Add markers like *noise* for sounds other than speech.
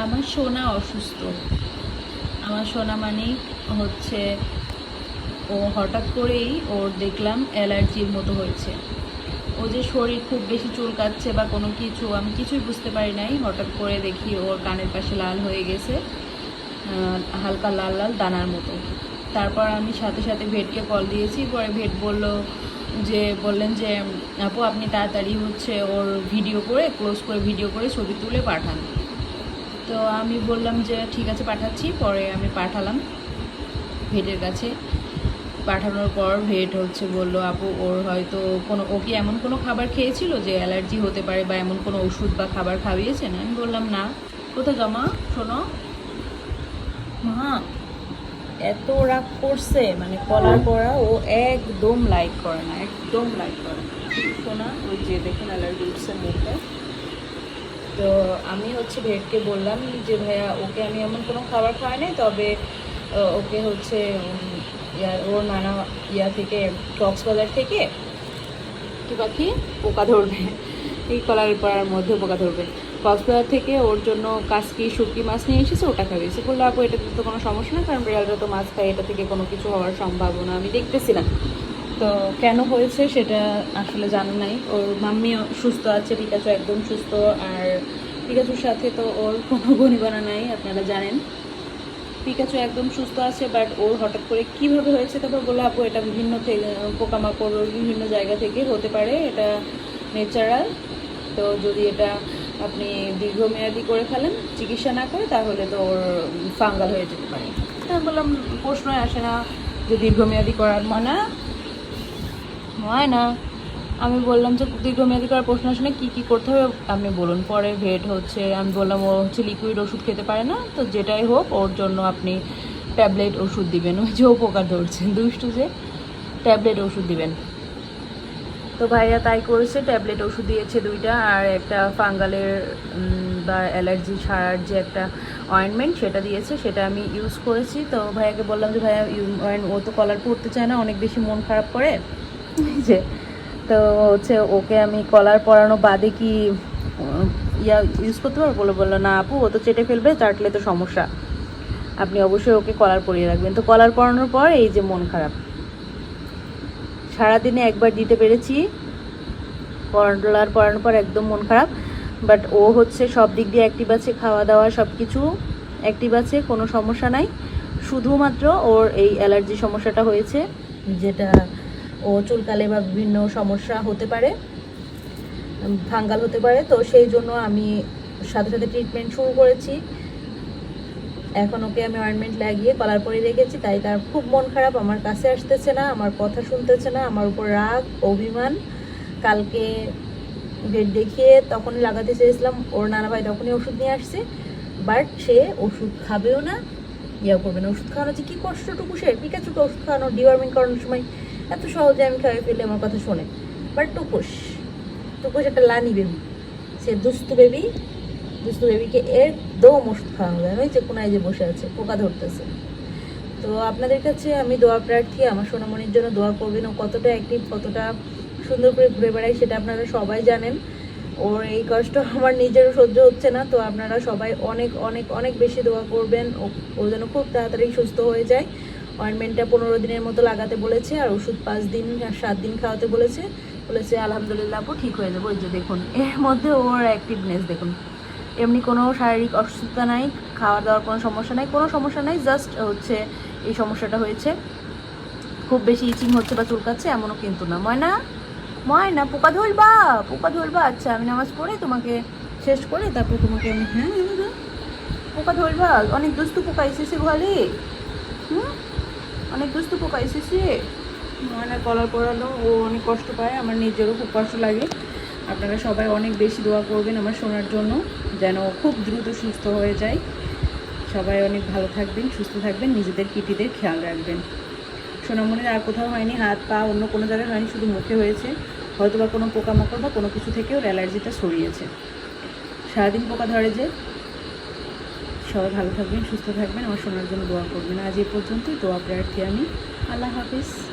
আমার সোনা অসুস্থ। আমার সোনা মানিক হচ্ছে ও হঠাৎ করেই ওর দেখলাম অ্যালার্জির মতো হয়েছে। ও যে শরীর খুব বেশি চুলকাচ্ছে বা কোনো কিছু, আমি কিছুই বুঝতে পারি নাই। হঠাৎ করে দেখি ওর কানের পাশে লাল হয়ে গেছে হালকা লাল লাল দানার মতো। তারপর আমি সাথে সাথে ভেটকে কল দিয়েছি। পরে ভেট বলল যে, বললেন যে, আপু, আপনি তাড়াতাড়ি হচ্ছে ওর ভিডিও করে ক্লোজ করে ভিডিও করে ছবি তুলে পাঠান। তো আমি বললাম যে, ঠিক আছে, পাঠাচ্ছি। পরে আমি পাঠালাম ভেটের কাছে। পাঠানোর পর ভেট হচ্ছে, বলল, আপু, ওর হয়তো কোনো, ও কি এমন কোনো খাবার খেয়েছিল যে অ্যালার্জি হতে পারে বা এমন কোনো ওষুধ বা খাবার খাইয়েছেন আমি বললাম, না। কোথায় জমা শোনো। মা, এত রাগ করছে। মানে কলার পরা ও একদম লাইক করে না, একদম লাইক করে না। শোনা, ওই যে দেখুন, অ্যালার্জি উঠছে মুখে। তো আমি হচ্ছে ভেটকে বললাম যে, ভাইয়া, ওকে আমি এমন কোনো খাবার খাওয়াই নাই, তবে ওকে হচ্ছে ওর নানা ইয়া থেকে, কক্সবাজার থেকে কি পাখি? পোকা ধরবে। এই কলার পাড়ার মধ্যে পোকা ধরবে। কক্সবাজার থেকে ওর জন্য কাসকি, শুটকি মাছ নিয়ে এসেছে, ওটা খাইয়েছে বলল, আপু, এটাতে তো কোনো সমস্যা না কারণ বিড়ালটা তো মাছ খায়, এটা থেকে কোনো কিছু হওয়ার সম্ভাবনা আমি দেখতেছি না তো কেন হয়েছে সেটা আসলে জানা নাই। ওর মাম্মি সুস্থ আছে, পিকাচু একদম সুস্থ, আর পিকাচুর সাথে তো ওর কোনো গণিবানা নাই, আপনারা জানেন। পিকাচু একদম সুস্থ আছে বাট ওর হঠাৎ করে কীভাবে হয়েছে তারপর বলল আপু, এটা বিভিন্ন থেকে পোকামাকড় বিভিন্ন জায়গা থেকে হতে পারে, এটা ন্যাচারাল তো যদি এটা আপনি দীর্ঘমেয়াদি করে ফেলেন, চিকিৎসা না করে, তাহলে তো ওর ফাঙ্গাল হয়ে যেতে পারে। আমি বললাম, প্রশ্নই আসে না যে দীর্ঘমেয়াদি করার মানা। হয় না। আমি বললাম যে দীর্ঘমেয়াদী করার প্রশ্ন আসে না কী কী করতে হবে? আপনি বলুন, পরে ভেট হচ্ছে, আমি বললাম ও হচ্ছে লিকুইড ওষুধ খেতে পারে না, তো যেটাই হোক, ওর জন্য আপনি ট্যাবলেট ওষুধ দিবেন। ওই যে উপকার ধরছেন দুষ্টু যে। ট্যাবলেট ওষুধ দিবেন। তো ভাইয়া তাই করেছে ট্যাবলেট ওষুধ দিয়েছে দুইটা, আর একটা ফাঙ্গালের বা অ্যালার্জি সারার যে একটা অয়েনমেন্ট সেটা দিয়েছে, সেটা আমি ইউজ করেছি। তো ভাইয়াকে বললাম যে ভাইয়া ও তো কলার পড়তে চায় না, অনেক বেশি মন খারাপ করে। *laughs* যে, তো হচ্ছে ওকে আমি কলার পরানো বাদে কি ইয়া ইউজ করতে পারব? বলে বলল, না আপু, ও তো চেটে ফেলবে, চাটলে তো সমস্যা। আপনি অবশ্যই ওকে কলার পরিয়ে রাখবেন। তো কলার পরানোর পর এই যে মন খারাপ। সারাদিনে একবার দিতে পেরেছি। পড়ার পরানোর পর একদম মন খারাপ। বাট ও হচ্ছে সব দিক দিয়ে অ্যাক্টিভ আছে খাওয়া দাওয়া সব কিছু অ্যাক্টিভ আছে, কোনো সমস্যা নাই। শুধুমাত্র ওর এই অ্যালার্জি সমস্যাটা হয়েছে। যেটা ও চুলকালে বা বিভিন্ন সমস্যা হতে পারে ফাঙ্গাল হতে পারে, তো সেই জন্য আমি সাথে সাথে ট্রিটমেন্ট শুরু করেছি। এখন ওকে আমি অয়েন্টমেন্ট লাগিয়ে কলার পরে রেখেছি, তাই তার খুব মন খারাপ, আমার কাছে আসতেছে না, আমার কথা শুনতেছে না, আমার উপর রাগ, অভিমান। কালকে ভেট দেখিয়ে তখনই লাগাতে চেয়েছিলাম, ওর নানা ভাই তখনই ওষুধ নিয়ে আসছে বাট সে ওষুধ খাবেও না ইয়া করবে না। ওষুধ খাওয়ানো যে কী কষ্টটুকু সে পিকাচুকে ওষুধ খাওয়ানো ডিওয়ার্মিং করানোর সময় এত সহজে আমি খাওয়াই ফেলে আমার কথা শোনে। বাট টুকুস টুকুস একটা লানি বেবি। সে দুস্তু বেবি দুস্তু বেবিকে একদম ওষুধ খাওয়ানো যায় ওই যে কোনায় যে বসে আছে, পোকা ধরতেছে। তো আপনাদের কাছে আমি দোয়া প্রার্থী, আমার সোনামণির জন্য দোয়া করবেন। ও কতটা অ্যাক্টিভ কতটা সুন্দর করে ঘুরে বেড়ায় সেটা আপনারা সবাই জানেন। ওর এই কষ্ট আমার নিজেরও সহ্য হচ্ছে না। তো আপনারা সবাই অনেক অনেক অনেক বেশি দোয়া করবেন। ও যেন খুব তাড়াতাড়ি সুস্থ হয়ে যায়। অয়েনমেন্টটা পনেরো দিনের মতো লাগাতে বলেছে আর ওষুধ পাঁচ দিন আর সাত দিন খাওয়াতে বলেছে। বলেছে আলহামদুলিল্লাহ আপু ঠিক হয়ে যাব। ওই যে দেখুন এর মধ্যে ওর অ্যাক্টিভনেস দেখুন। এমনি কোনো শারীরিক অসুস্থতা নাই খাওয়া দাওয়ার কোনো সমস্যা নাই কোনো সমস্যা নাই জাস্ট হচ্ছে এই সমস্যাটা হয়েছে। খুব বেশি ইচিং হচ্ছে বা চুলকাচ্ছে এমনও কিন্তু না। ময়না ময়না পোকা ধরবা পোকা ধরবা। আচ্ছা আমি নামাজ পড়ে তোমাকে শেষ করে তারপর তোমাকে আমি হ্যাঁ হ্যাঁ, হ্যাঁ। পোকা ধরবা। অনেক দুস্তু পোকা এসেছে ঘরে। হুম? অনেক দুস্তু পোকা এসেছে। ময়না কলার পড়ালো ও অনেক কষ্ট পায়, আমার নিজেরও খুব কষ্ট লাগে। আপনারা সবাই অনেক বেশি দোয়া করবেন আমার শোনার জন্য, যেন খুব দ্রুত সুস্থ হয়ে যায়। সবাই অনেক ভালো থাকবেন, সুস্থ থাকবেন, নিজেদের কিটিদের খেয়াল রাখবেন। সোনামনির আর কোথাও হয়নি, হাত পা অন্য কোনো জায়গায় হয়নি, শুধু মুখে হয়েছে। হয়তো বা কোনো পোকামাকড় বা কোনো কিছু থেকে ওর অ্যালার্জিটা সরিয়েছে সারাদিন পোকা ধরে যে সবাই ভালো থাকবেন, সুস্থ থাকবেন। আমার শোনার জন্য দোয়া করবেন। আজ এ পর্যন্তই, দোয়া প্রার্থী আমি। আল্লাহ হাফিজ।